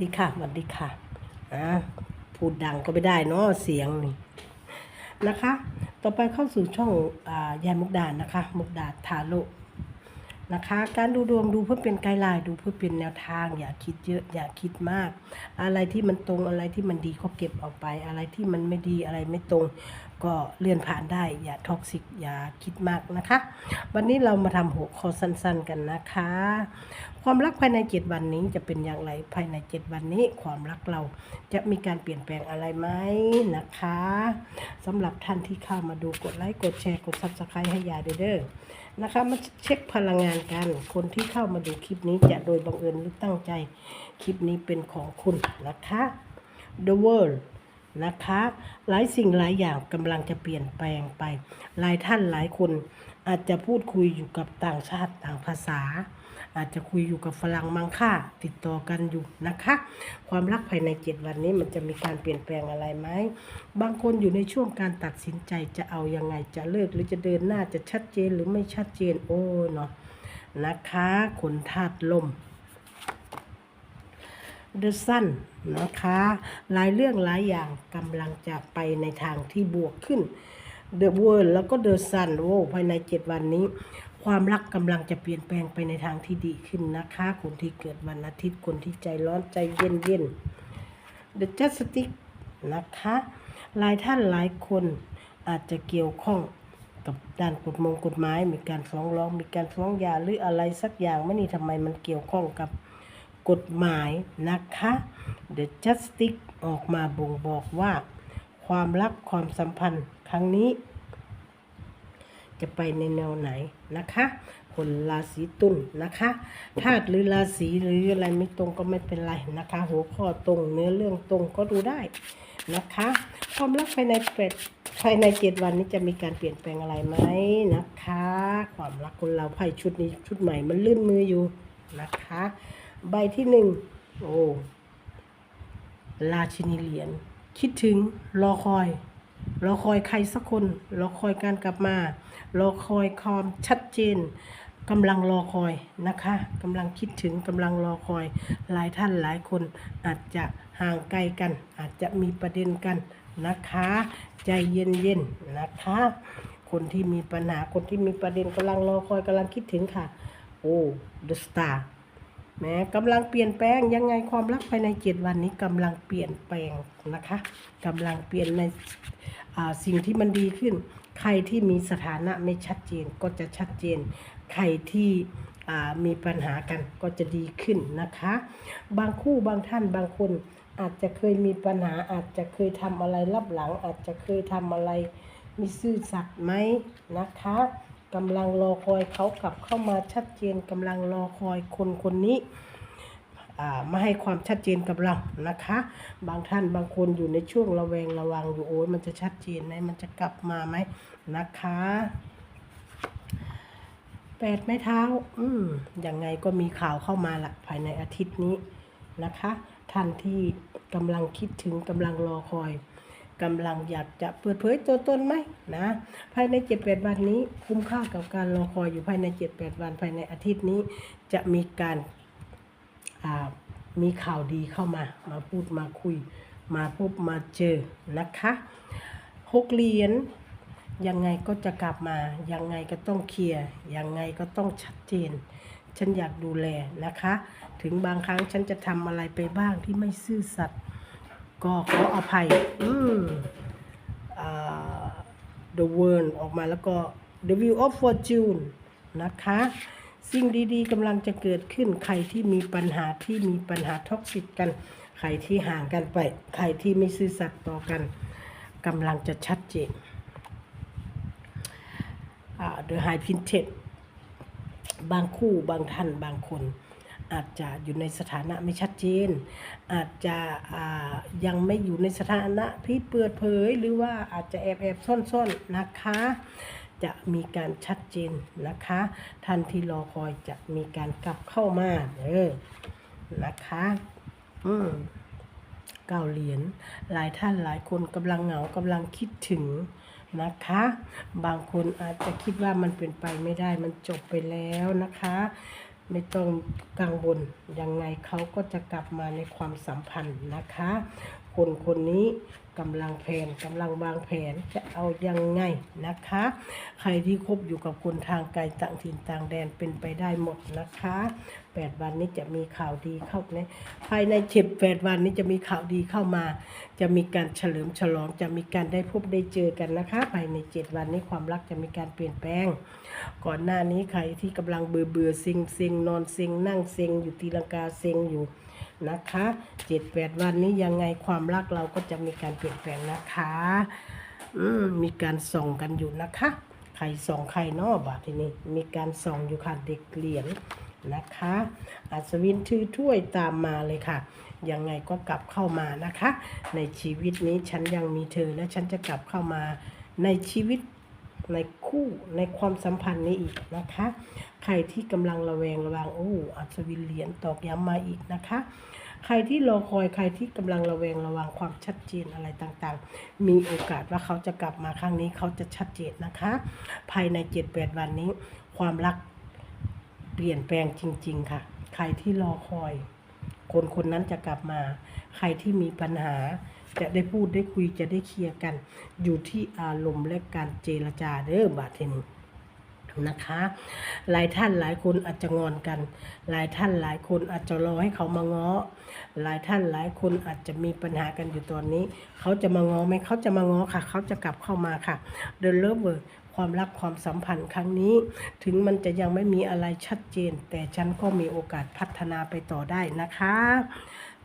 ดีค่ะสวัสดีค่ะอ่าพูดดังก็ไม่ได้เนาะเสียงนี่นะคะ ต่อไปเข้าสู่ช่องอ่ายายมุกดานะคะ มุกดาทาโร่นะคะ การดูดวงดูเพื่อเป็นไกด์ไลน์ดูเพื่อเป็นแนวทาง อย่าคิดเยอะอย่าคิดมาก อะไรที่มันตรงอะไรที่มันดีก็เก็บออกไป อะไรที่มันไม่ดีอะไรไม่ตรงก็เลื่อนผ่านได้อย่าท็อกซิกอย่าคิดมากนะคะ วันนี้เรามาทำหัวข้อสั้นๆกันนะคะ ความรักภายในเจ็ดวันนี้จะเป็นอย่างไรภายในเจ็ดวันนี้ ความรักเราจะมีการเปลี่ยนแปลงอะไรไหมนะคะสำหรับท่านที่เข้ามาดูกดไลค์กดแชร์กดซับสไครต์ให้ยายด้วยเด้อนะคะมาเช็คพลังงานกัน คนที่เข้ามาดูคลิปนี้จะโดยบังเอิญหรือตั้งใจ คลิปนี้เป็นของคุณนะคะ The World นะคะ หลายสิ่งหลายอย่างกำลังจะเปลี่ยนแปลงไป หลายท่านหลายคนอาจจะพูดคุยอยู่กับต่างชาติต่างภาษา อาจจะคุยอยู่กับฝรั่งมังค่าติดต่อกันอยู่นะคะ ความรักภายในเจ็ดวันนี้มันจะมีการเปลี่ยนแปลงอะไรไหมบางคนอยู่ในช่วงการตัดสินใจจะเอายังไงจะเลิกหรือจะเดินหน้าจะชัดเจนหรือไม่ชัดเจนโอ้เนาะนะคะคนธาตุลม The Sun นะคะ หลายเรื่องหลายอย่างกำลังจะไปในทางที่บวกขึ้น The World แล้วก็ The Sun โอ้ภายใน 7 วันนี้ ความรักกำลังจะเปลี่ยนแปลงไปในทางที่ดีขึ้นนะคะ คนที่เกิดวันอาทิตย์คนที่ใจร้อนใจเย็นเย็น The Justice นะคะหลายท่านหลายคนอาจจะเกี่ยวข้องกับด้านกฎมงกฎหมายมีการฟ้องร้องมีการฟ้องยาหรืออะไรสักอย่างไม่นี่ทำไมมันเกี่ยวข้องกับ กฎหมายนะคะ The Justice ออกมาบ่งบอกว่า ความรักความสัมพันธ์ครั้งนี้ จะไปในแนวไหนนะคะ คนราศีตุลนะคะธาตุหรือราศีหรืออะไรไม่ตรงก็ไม่เป็นไรนะคะ หัวข้อตรงเนื้อเรื่องตรงก็ดูได้นะคะ ความรักภายในเปดภายในเจ็ดวันนี้จะมีการเปลี่ยนแปลงอะไรไหมนะคะ ความรักคนเราไพ่ชุดนี้ชุดใหม่มันลื่นมืออยู่นะคะ ใบที่หนึ่งโอ้ราชินีเหรียญคิดถึงรอคอย รอคอยใครสักคน รอคอยการกลับมา รอคอยความชัดเจนกำลังรอคอยนะคะกำลังคิดถึงกำลังรอคอย หลายท่านหลายคนอาจจะห่างไกลกัน อาจจะมีประเด็นกันนะคะ ใจเย็นๆนะคะ คนที่มีปัญหาคนที่มีประเด็นกำลังรอคอยกำลังคิดถึงค่ะ โอ้ the star แม้กำลังเปลี่ยนแปลงยังไงความรักภายในเจ็ดวันนี้กำลังเปลี่ยนแปลงนะคะกำลังเปลี่ยนในสิ่งที่มันดีขึ้น ใครที่มีสถานะไม่ชัดเจนก็จะชัดเจน ใครที่มีปัญหากันก็จะดีขึ้นนะคะ บางคู่บางท่านบางคนอาจจะเคยมีปัญหาอาจจะเคยทำอะไรลับหลัง อาจจะเคยทำอะไรมีซื่อสัตย์ไหมนะคะ กำลังรอคอยเขากลับเข้ามาชัดเจนกำลังรอคอยคนคนนี้มาให้ความชัดเจนกับเรานะคะ บางท่านบางคนอยู่ในช่วงระแวงระวังอยู่โอ้ยมันจะชัดเจนไหมมันจะกลับมาไหมนะคะแปดไม้เท้า อืมยังไงก็มีข่าวเข้ามาละภายในอาทิตย์นี้นะคะ ท่านที่กำลังคิดถึงกำลังรอคอย กำลังอยากจะเปิดเผยตัวตนไหมนะ ภายในเจ็ดแปดวันนี้คุ้มค่ากับการรอคอยอยู่ภายในเจ็ดแปดวัน ภายในอาทิตย์นี้จะมีการมีข่าวดีเข้ามา มาพูดมาคุย มาพบมาเจอนะคะหกเหรียญยังไงก็จะกลับมา ยังไงก็ต้องเคลียร์ ยังไงก็ต้องชัดเจน ฉันอยากดูแลนะคะ ถึงบางครั้งฉันจะทำอะไรไปบ้างที่ไม่ซื่อสัตย์ ก็ขออภัย อืมอ่า The World ออกมาแล้วก็ The View of Fortune นะคะ สิ่งดีๆกำลังจะเกิดขึ้นใครที่มีปัญหาที่มีปัญหาท็อกซิกกัน ใครที่ห่างกันไป ใครที่ไม่ซื่อสัตย์ต่อกันกำลังจะชัดเจนอ่า The High Pinted บางคู่บางท่านบางคน อาจจะอยู่ในสถานะไม่ชัดเจน อาจจะยังไม่อยู่ในสถานะที่เปิดเผย หรือว่าอาจจะแอบแอบซ่อนๆนนะคะ จะมีการชัดเจนนะคะ ท่านที่รอคอยจะมีการกลับเข้ามาเออนะคะ อืมเก้าเหรียญหลายท่านหลายคนกำลังเหงากำลังคิดถึงนะคะ บางคนอาจจะคิดว่ามันเป็นไปไม่ได้มันจบไปแล้วนะคะ ไม่ต้องกังวลยังไงเขาก็จะกลับมาในความสัมพันธ์นะคะ คนคนนี้กำลังแผนกำลังวางแผนจะเอายังไงนะคะ ใครที่คบอยู่กับคนทางไกลต่างถิ่นต่างแดนเป็นไปได้หมดนะคะแปดวันนี้จะมีข่าวดีเข้าในภายในเจ็ดแปดวันนี้จะมีข่าวดีเข้ามา จะมีการเฉลิมฉลองจะมีการได้พบได้เจอกันนะคะภายในเจ็ดวันนี้ความรักจะมีการเปลี่ยนแปลง ก่อนหน้านี้ใครที่กำลังเบื่อเบื่อเซ็งเซ็งนอนเซ็งนั่งเซ็งอยู่ตีลังกาเซ็งอยู่ นะคะเจ็ดแปดวันนี้ยังไงความรักเราก็จะมีการเปลี่ยนแปลงนะคะอืมมีการส่องกันอยู่นะคะ ใครส่องใครนอบาทีนี้มีการส่องอยู่ค่ะเด็กเหรียญนะคะ อัศวินถือถ้วยตามมาเลยค่ะ ยังไงก็กลับเข้ามานะคะ ในชีวิตนี้ฉันยังมีเธอและฉันจะกลับเข้ามาในชีวิตในคู่ในความสัมพันธ์นี้อีกนะคะ ใครที่กำลังระแวงระวังโอ้อัศวินเหรียญตอกย้ำมาอีกนะคะ ใครที่รอคอยใครที่กำลังระแวงระวังความชัดเจนอะไรต่างๆ มีโอกาสว่าเขาจะกลับมาครั้งนี้เขาจะชัดเจนนะคะ ภายในเจ็ดแปดวันนี้ ความรักเปลี่ยนแปลงจริง ๆ ค่ะ ใครที่รอคอย คนคนนั้นจะกลับมา ใครที่มีปัญหาจะได้พูดได้คุยจะได้เคลียร์กัน อยู่ที่อารมณ์และการเจรจาเด้อบาเทน นะคะ หลายท่านหลายคนอาจจะงอนกัน หลายท่านหลายคนอาจจะรอให้เขามาง้อ หลายท่านหลายคนอาจจะมีปัญหากันอยู่ตอนนี้ เขาจะมาง้อไหมเขาจะมาง้อค่ะ เขาจะกลับเข้ามาค่ะเดินเลิฟเวอร์ความรักความสัมพันธ์ครั้งนี้ ถึงมันจะยังไม่มีอะไรชัดเจน แต่ฉันก็มีโอกาสพัฒนาไปต่อได้นะคะ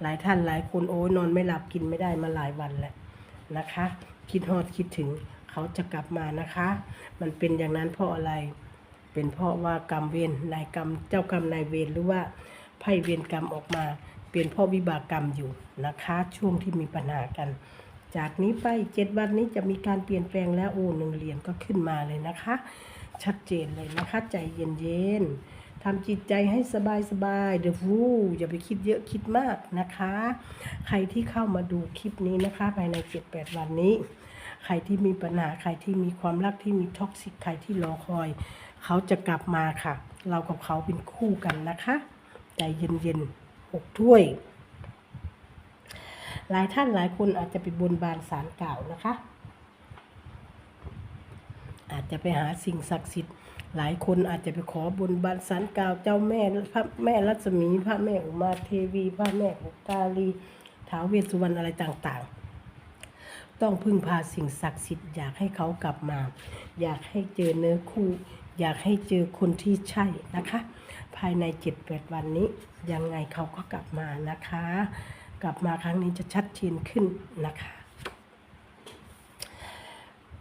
หลายท่านหลายคนโอ้ยนอนไม่หลับกินไม่ได้มาหลายวันแล้วนะคะ คิดฮอดคิดถึง เขาจะกลับมานะคะ มันเป็นอย่างนั้นเพราะอะไร เป็นเพราะว่ากรรมเวรนายกรรมเจ้ากรรมนายเวรหรือว่าไพ่เวรกรรมออกมา เป็นเพ่อวิบากกรรมอยู่นะคะ ช่วงที่มีปัญหากัน จากนี้ไปเจ็ดวันนี้จะมีการเปลี่ยนแปลงแล้วโอ้หนึ่งเหรียญก็ขึ้นมาเลยนะคะ ชัดเจนเลยนะคะ ใจเย็นๆทำจิตใจให้สบายสบายเดี๋ยวฟูอย่าไปคิดเยอะคิดมากนะคะ ใครที่เข้ามาดูคลิปนี้นะคะ ภายในเจ็ดแปดวันนี้ ใครที่มีปัญหาใครที่มีความรักที่มีท็อกซิกใครที่รอคอย เขาจะกลับมาค่ะ เรากับเขาเป็นคู่กันนะคะใจเย็นๆอกถ้วย หลายท่านหลายคนอาจจะไปบนบานสารกล่าวนะคะ อาจจะไปหาสิ่งศักดิ์สิทธิ์หลายคนอาจจะไปขอบนบานสารกล่าวเจ้าแม่พระแม่รัศมีพระแม่อุมาเทวี พระแม่อุกาลีท้าวเวสสุวรรณอะไรต่างๆ ต้องพึ่งพาสิ่งศักดิ์สิทธิ์อยากให้เขากลับมา อยากให้เจอเนื้อคู่ อยากให้เจอคนที่ใช่นะคะ ภายในเจ็ดแปดวันนี้ ยังไงเขาก็กลับมานะคะ กลับมาครั้งนี้จะชัดเจนขึ้นนะคะ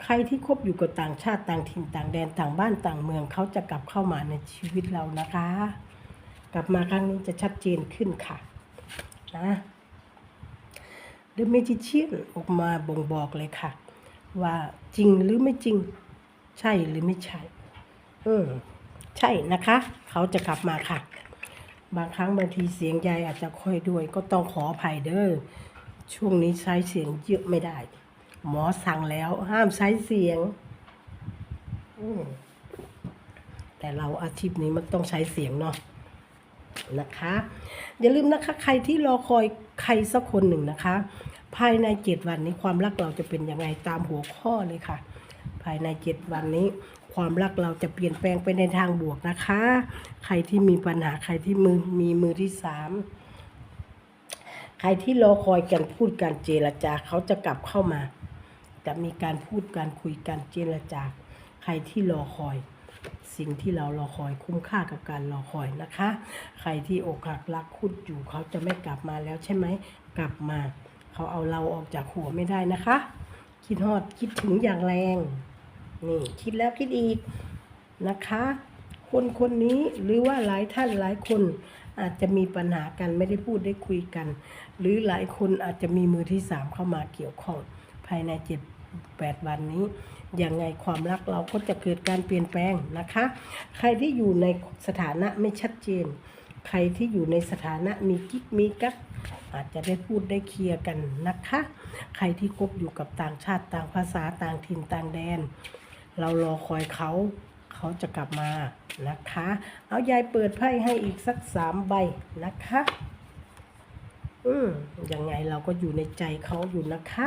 ใครที่คบอยู่กับต่างชาติต่างถิ่นต่างแดนต่างบ้านต่างเมืองเขาจะกลับเข้ามาในชีวิตเรานะคะ กลับมาครั้งนี้จะชัดเจนขึ้นค่ะนะ The Magician ออกมาบ่งบอกเลยค่ะ ว่าจริงหรือไม่จริง ใช่หรือไม่ใช่เออใช่นะคะ เขาจะกลับมาค่ะ บางครั้งบางทีเสียงยายอาจจะค่อยด้วย ก็ต้องขออภัยเด้อช่วงนี้ใช้เสียงเยอะไม่ได้ หมอสั่งแล้วห้ามใช้เสียงแต่เราอาชีพนี้มันต้องใช้เสียงเนาะ นะคะ อย่าลืมนะคะใครที่รอคอยใครสักคนหนึ่งนะคะ ภายในเจ็ดวันนี้ความรักเราจะเป็นยังไงตามหัวข้อเลยค่ะ ภายในเจ็ดวันนี้ ความรักเราจะเปลี่ยนแปลงไปในทางบวกนะคะ ใครที่มีปัญหาใครที่มือมีมือที่สามใครที่รอคอยกันพูดการเจรจาเขาจะกลับเข้ามา จะมีการพูดการคุยการเจรจา ใครที่รอคอย สิ่งที่เรารอคอยคุ้มค่ากับการรอคอยนะคะ ใครที่อกหักรักคุดอยู่เขาจะไม่กลับมาแล้วใช่ไหมกลับมา เขาเอาเราออกจากหัวไม่ได้นะคะ คิดฮอดคิดถึงอย่างแรงนี่คิดแล้วคิดอีกนะคะ คนคนนี้หรือว่าหลายท่านหลายคนอาจจะมีปัญหากันไม่ได้พูดได้คุยกัน หรือหลายคนอาจจะมีมือที่สามเข้ามาเกี่ยวข้องภายในเจ็ดแปดวันนี้ ยังไงความรักเราก็จะเกิดการเปลี่ยนแปลงนะคะ ใครที่อยู่ในสถานะไม่ชัดเจน ใครที่อยู่ในสถานะมีกิ๊กมีกั๊กอาจจะได้พูดได้เคลียร์กันนะคะ ใครที่คบอยู่กับต่างชาติต่างภาษาต่างถิ่นต่างแดน เรารอคอยเขาเขาจะกลับมานะคะ เอายายเปิดไพ่ให้อีกสักสามใบนะคะอืมยังไงเราก็อยู่ในใจเขาอยู่นะคะ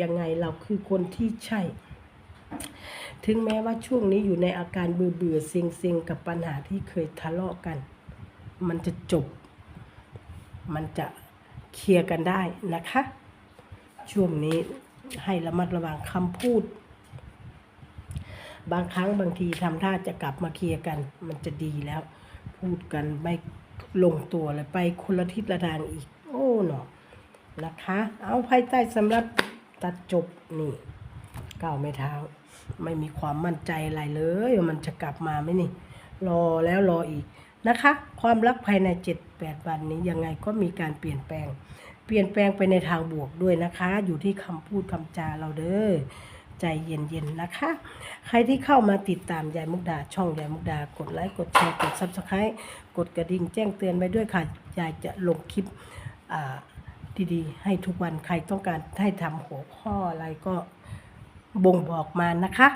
ยังไงเราคือคนที่ใช่ ถึงแม้ว่าช่วงนี้อยู่ในอาการเบื่อเบื่อๆเซ็งเซ็งๆกับปัญหาที่เคยทะเลาะกัน มันจะจบ มันจะเคลียร์กันได้นะคะ ช่วงนี้ให้ระมัดระวังคำพูด บางครั้งบางทีทำท่าจะกลับมาเคลียร์กัน มันจะดีแล้ว พูดกันไม่ลงตัวเลยไปคนละทิศละทางอีก โอ้หนอนะคะ เอาไพ่ใต้สำหรับตัดจบนี่ ก้าวไม่เท้า ไม่มีความมั่นใจอะไรเลยว่ามันจะกลับมาไหมนี่ รอแล้วรออีกนะคะ ความรักภายใน 7 8 วันนี้ยังไงก็มีการเปลี่ยนแปลง เปลี่ยนแปลงไปในทางบวกด้วยนะคะ อยู่ที่คำพูดคำจาเราเด้อใจเย็นๆนะคะ ใครที่เข้ามาติดตามยายมุกดา ช่องยายมุกดากดไลค์กดแชร์กดซับสไครต์กดกระดิ่งแจ้งเตือนไปด้วยค่ะยายจะลงคลิปดีๆ ให้ทุกวันใครต้องการให้ทำหัวข้ออะไรก็ บ่งบอกมานะคะ